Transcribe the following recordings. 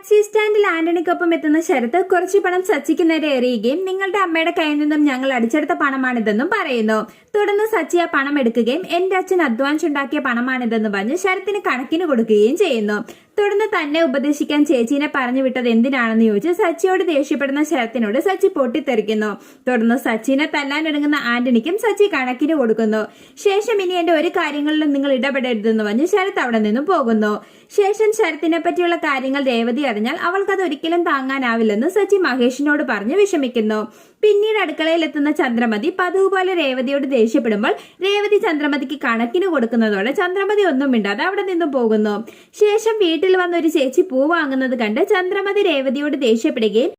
Taxi സ്റ്റാൻഡിൽ ആന്റണിക്കൊപ്പം എത്തുന്ന ശരത്ത് കുറച്ച് പണം സച്ചിക്ക് നേരെ എറിയുകയും നിങ്ങളുടെ അമ്മയുടെ കയ്യിൽ നിന്നും ഞങ്ങൾ അടിച്ചെടുത്ത പണമാണിതെന്നും പറയുന്നു. തുടർന്ന് സച്ചി ആ പണം എടുക്കുകയും എന്റെ അച്ഛൻ അധ്വാനിച്ചുണ്ടാക്കിയ പണമാണിതെന്ന് പറഞ്ഞ് ശരത്തിന് കണക്കിന് കൊടുക്കുകയും ചെയ്യുന്നു. തുടർന്ന് തന്നെ ഉപദേശിക്കാൻ ചേച്ചീനെ പറഞ്ഞു വിട്ടത് എന്തിനാണെന്ന് ചോദിച്ച് സച്ചിയോട് ദേഷ്യപ്പെടുന്ന ശരത്തിനോട് സച്ചി പൊട്ടിത്തെറിക്കുന്നു. തുടർന്ന് സച്ചിനെ തല്ലാൻ തല്ലാനൊരുങ്ങുന്ന ആന്റണിക്കും സച്ചി കണക്കിന് കൊടുക്കുന്നു. ശേഷം ഇനി എന്റെ ഒരു കാര്യങ്ങളിലും നിങ്ങൾ ഇടപെടരുതെന്ന് പറഞ്ഞ് ശരത് അവിടെ നിന്നും പോകുന്നു. ശേഷം ശരത്തിനെ പറ്റിയുള്ള കാര്യങ്ങൾ രേവതി അറിഞ്ഞാൽ അവൾക്കത് ഒരിക്കലും താങ്ങാനാവില്ലെന്ന് സച്ചി മഹേഷിനോട് പറഞ്ഞ് വിഷമിക്കുന്നു. പിന്നീട് അടുക്കളയിൽ എത്തുന്ന ചന്ദ്രമതി പതിവ് പോലെ രേവതിയോട് ദേഷ്യപ്പെടുമ്പോൾ രേവതി ചന്ദ്രമതിക്ക് കണക്കിന് കൊടുക്കുന്നതോടെ ചന്ദ്രമതി ഒന്നും മിണ്ടാതെ അവിടെ നിന്നും പോകുന്നു. ശേഷം വീട്ടിൽ വന്ന ഒരു ചേച്ചി പൂ വാങ്ങുന്നത് കണ്ട് ചന്ദ്രമതി രേവതിയോട് ദേഷ്യപ്പെടുകയും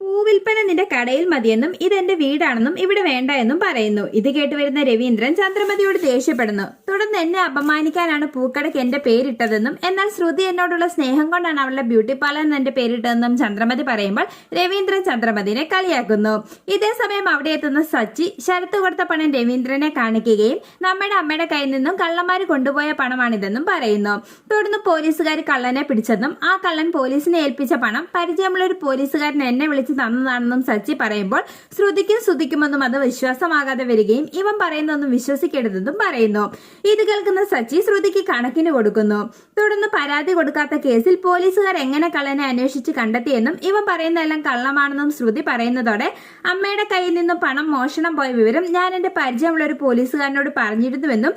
പൂവിൽപ്പന നിന്റെ കടയിൽ മതിയെന്നും ഇതെന്റെ വീടാണെന്നും ഇവിടെ വേണ്ട എന്നും പറയുന്നു. ഇത് കേട്ടുവരുന്ന രവീന്ദ്രൻ ചന്ദ്രമതിയോട് ദേഷ്യപ്പെടുന്നു. തുടർന്ന് എന്നെ അപമാനിക്കാനാണ് പൂക്കടയ്ക്ക് എന്റെ പേരിട്ടതെന്നും എന്നാൽ ശ്രുതി എന്നോടുള്ള സ്നേഹം കൊണ്ടാണ് അവളുടെ ബ്യൂട്ടി പാർലർ എന്ന് എന്റെ പേരിട്ടതെന്നും ചന്ദ്രമതി പറയുമ്പോൾ രവീന്ദ്രൻ ചന്ദ്രമതിനെ കളിയാക്കുന്നു. ഇതേ സമയം അവിടെ എത്തുന്ന സച്ചി ശരത്ത് കൊടുത്ത പണം രവീന്ദ്രനെ കാണിക്കുകയും നമ്മുടെ അമ്മയുടെ കയ്യിൽ നിന്നും കള്ളന്മാര് കൊണ്ടുപോയ പണമാണിതെന്നും പറയുന്നു. തുടർന്ന് പോലീസുകാർ കള്ളനെ പിടിച്ചെന്നും ആ കള്ളൻ പോലീസിനെ ഏൽപ്പിച്ച പണം പരിചയമുള്ള ഒരു പോലീസുകാരൻ എന്നെ വിളിച്ച് തന്നതാണെന്നും സച്ചി പറയുമ്പോൾ ശ്രുതിക്കും ശ്രുതിക്കുമെന്നും അത് വിശ്വാസമാകാതെ വരികയും ഇവൻ പറയുന്നതൊന്നും വിശ്വസിക്കരുതെന്നും പറയുന്നു. ഇത് കേൾക്കുന്ന സച്ചി ശ്രുതിക്ക് കണക്കിന് കൊടുക്കുന്നു. തുടർന്ന് പരാതി കൊടുക്കാത്ത കേസിൽ പോലീസുകാർ എങ്ങനെ കള്ളനെ അന്വേഷിച്ച് കണ്ടെത്തിയെന്നും ഇവൻ പറയുന്നതെല്ലാം കള്ളമാണെന്നും ശ്രുതി പറയുന്നതോടെ അമ്മയുടെ കയ്യിൽ നിന്നും പണം മോഷണം പോയ വിവരം ഞാൻ എന്റെ പരിചയമുള്ള ഒരു പോലീസുകാരനോട് പറഞ്ഞിരുന്നുവെന്നും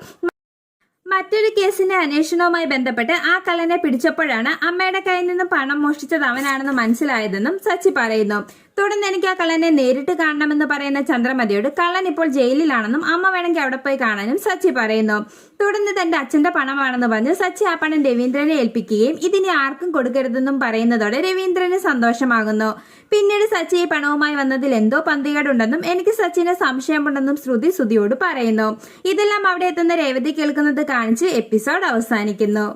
മറ്റൊരു കേസിന്റെ അന്വേഷണവുമായി ബന്ധപ്പെട്ട് ആ കള്ളനെ പിടിച്ചപ്പോഴാണ് അമ്മയുടെ കയ്യിൽ നിന്നും പണം മോഷ്ടിച്ചത് അവനാണെന്ന് മനസ്സിലായതെന്നും സച്ചി പറയുന്നു. തുടർന്ന് എനിക്ക് ആ കള്ളനെ നേരിട്ട് കാണണമെന്ന് പറയുന്ന ചന്ദ്രമതിയോട് കള്ളൻ ഇപ്പോൾ ജയിലിലാണെന്നും അമ്മ വേണമെങ്കിൽ അവിടെ പോയി കാണാനും സച്ചി പറയുന്നു. തുടർന്ന് തന്റെ അച്ഛന്റെ പണമാണെന്ന് പറഞ്ഞ് സച്ചി ആ പണം രവീന്ദ്രനെ ഏൽപ്പിക്കുകയും ഇതിനി ആർക്കും കൊടുക്കരുതെന്നും പറയുന്നതോടെ രവീന്ദ്രന് സന്തോഷമാകുന്നു. പിന്നീട് സച്ചി ഈ പണവുമായി വന്നതിൽ എന്തോ പന്തികേടുണ്ടെന്നും എനിക്ക് സച്ചിന് സംശയമുണ്ടെന്നും ശ്രുതി ശ്രുതിയോട് പറയുന്നു. ഇതെല്ലാം അവിടെ എത്തുന്ന രേവതി കേൾക്കുന്നത് കാണിച്ച് എപ്പിസോഡ് അവസാനിക്കുന്നു.